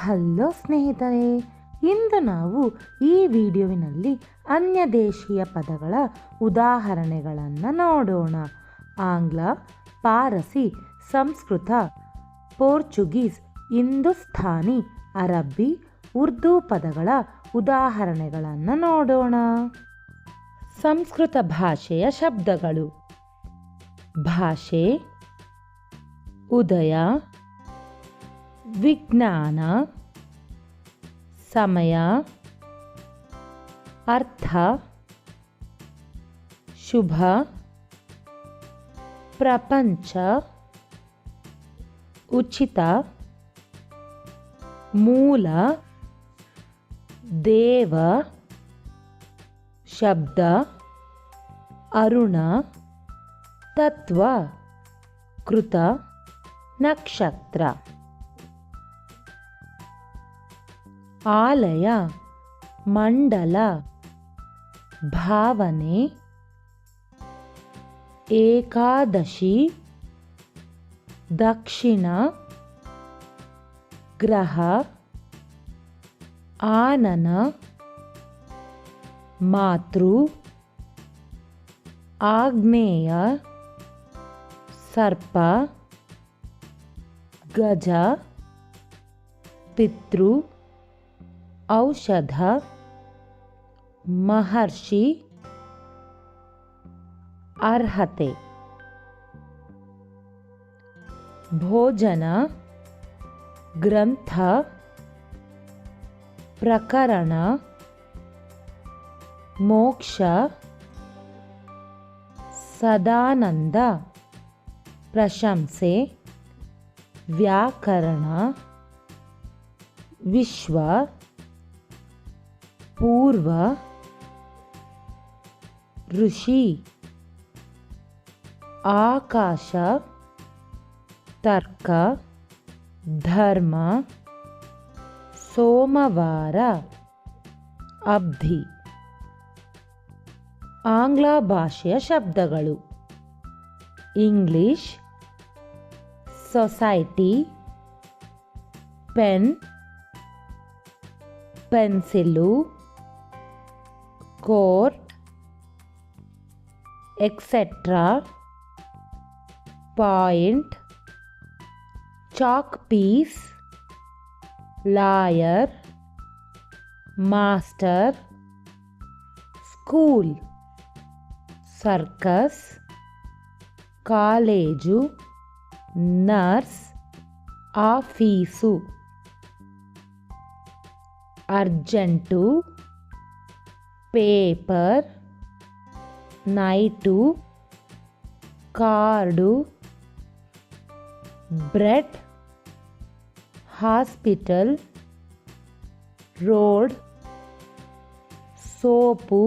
Hello ಸ್ನೇಹಿತರೆ, ಇಂದು ನಾವು ಈ ವಿಡಿಯೋವಿನಲ್ಲಿ ಅನ್ಯ ದೇಶೀಯ ಪದಗಳ ಉದಾಹರಣೆಗಳನ್ನು ನೋಡೋಣ. ಆಂಗ್ಲ, ಪಾರಸಿ, ಸಂಸ್ಕೃತ, ಪೋರ್ಚುಗೀಸ್, ಹಿಂದೂಸ್ಥಾನಿ, ಅರಬ್ಬಿ, ಉರ್ದು ಪದಗಳ ಉದಾಹರಣೆಗಳನ್ನು ನೋಡೋಣ. ಸಂಸ್ಕೃತ ಭಾಷೆಯ ಶಬ್ದಗಳು. ಭಾಷೆ, ಉದಯ ವಿಜ್ಞಾನ ಸಮಯ ಅರ್ಥ ಶುಭ ಪ್ರಪಂಚ ಉಚಿತ ಮೂಲ ದೇವ ಶಬ್ದ ಅರುಣ ತತ್ವ ಕೃತ ನಕ್ಷತ್ರ ಆಲಯ ಮಂಡಲ ಭಾವನೆ ಏಕಾದಶಿ ದಕ್ಷಿಣ ಗ್ರಹ ಆನನ ಮಾತೃ ಆಗ್ನೇಯ ಸರ್ಪ ಗಜ ಪಿತೃ ಔಷಧ ಮಹರ್ಷಿ ಅರ್ಹತೆ ಭೋಜನ ಗ್ರಂಥ ಪ್ರಕರಣ ಮೋಕ್ಷ ಸದಾನಂದ ಪ್ರಶಂಸೆ ವ್ಯಾಕರಣ ವಿಶ್ವ ಪೂರ್ವ ಋಷಿ ಆಕಾಶ ತರ್ಕ ಧರ್ಮ ಸೋಮವಾರ ಅಬ್ಧಿ. ಆಂಗ್ಲ ಭಾಷೆಯ ಶಬ್ದಗಳು. English society pen pencil court etcetera point chalk piece lawyer master school circus college nurse office urgent Paper night card bread hospital road soap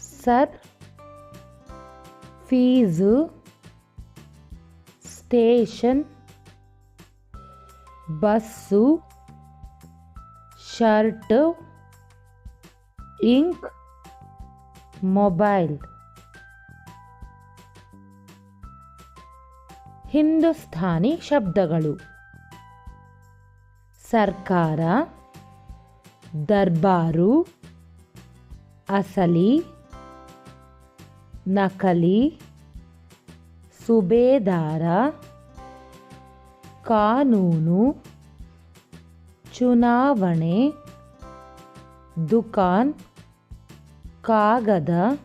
sir fees station bus shirt ink mobile. Hindustani ಶಬ್ದಗಳು. ಸರ್ಕಾರ ದರ್ಬಾರು ಅಸಲಿ ನಕಲಿ ಸುಬೇದಾರ ಕಾನೂನು ಚುನಾವಣೆ ದುಕಾನ್ ಕಾಗದ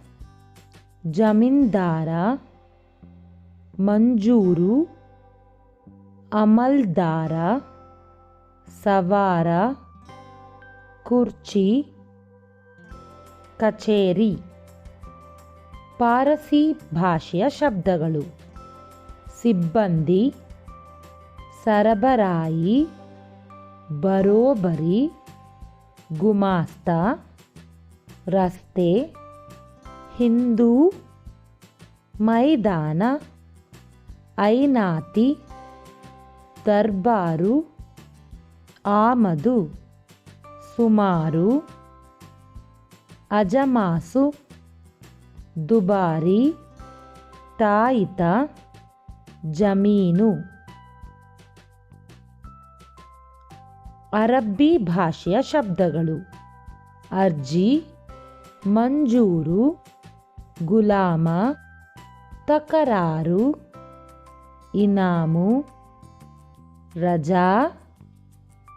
ಜಮೀನ್ದಾರ ಮಂಜೂರು ಅಮಲ್ದಾರ ಸವಾರ ಕುರ್ಚಿ ಕಚೇರಿ. ಪಾರಸಿ ಭಾಷೆಯ ಶಬ್ದಗಳು. ಸಿಬ್ಬಂದಿ ಸರಬರಾಯಿ ಬರೋಬರಿ. ಗುಮಾಸ್ತ ರಸ್ತೆ ಹಿಂದೂ ಮೈದಾನ ಐನಾತಿ ದರ್ಬಾರು ಆಮದು ಸುಮಾರು ಅಜಮಾಸು ದುಬಾರಿ ತಾಯಿತ ಜಮೀನು. ಅರಬ್ಬಿ ಭಾಷೆಯ ಶಬ್ದಗಳು. ಅರ್ಜಿ, ಮಂಜೂರು, ಗುಲಾಮ, ತಕರಾರು, ಇನಾಮು, ರಜಾ,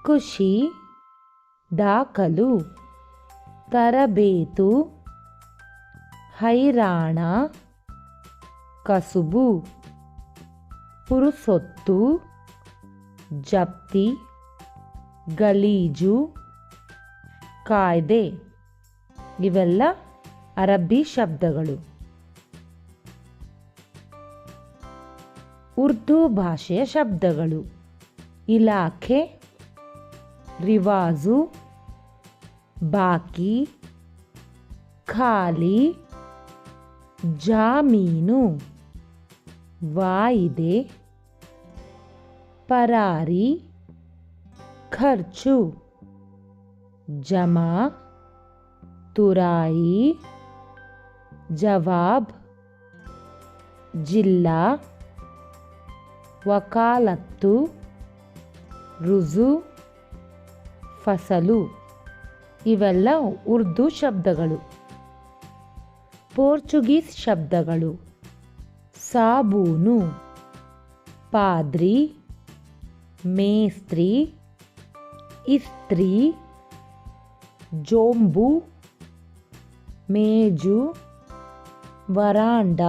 ಖುಷಿ, ದಾಖಲು, ತರಬೇತು, ಹೈರಾಣ, ಕಸುಬು, ಪುರುಸೊತ್ತು, ಜಪ್ತಿ. ಗಲೀಜು, ಕಾಯ್ದೆ, ಇವೆಲ್ಲ ಅರಬ್ಬಿ ಶಬ್ದಗಳು. ಉರ್ದು ಭಾಷೆಯ ಶಬ್ದಗಳು. ಇಲಾಖೆ, ರಿವಾಜು, ಬಾಕಿ, ಖಾಲಿ, ಜಾಮೀನು, ವಾಯಿದೆ, ಪರಾರಿ. ಖರ್ಚು. ಜಮಾ, ತುರಾಯಿ, ಜವಾಬ್, ಜಿಲ್ಲಾ, ವಕಾಲತ್ತು, ರುಜು, ಫಸಲು. ಇವೆಲ್ಲ ಉರ್ದು ಶಬ್ದಗಳು. ಪೋರ್ಚುಗೀಸ್ ಶಬ್ದಗಳು. ಸಾಬೂನು. ಪಾದ್ರಿ, ಮೇಸ್ತ್ರಿ. ಇಸ್ತ್ರಿ, ಜೋಂಬು, ಮೇಜು, ವರಾಂಡ,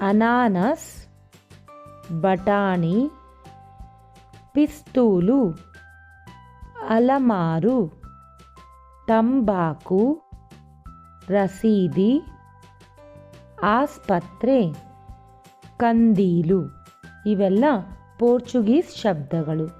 ಅನಾನಸ್, ಬಟಾಣಿ, ಪಿಸ್ತೂಲು, ಅಲಮಾರು, ತಂಬಾಕು, ರಸೀದಿ, ಆಸ್ಪತ್ರೆ, ಕಂದೀಲು. ಇವೆಲ್ಲ ಪೋರ್ಚುಗೀಸ್ ಶಬ್ದಗಳು.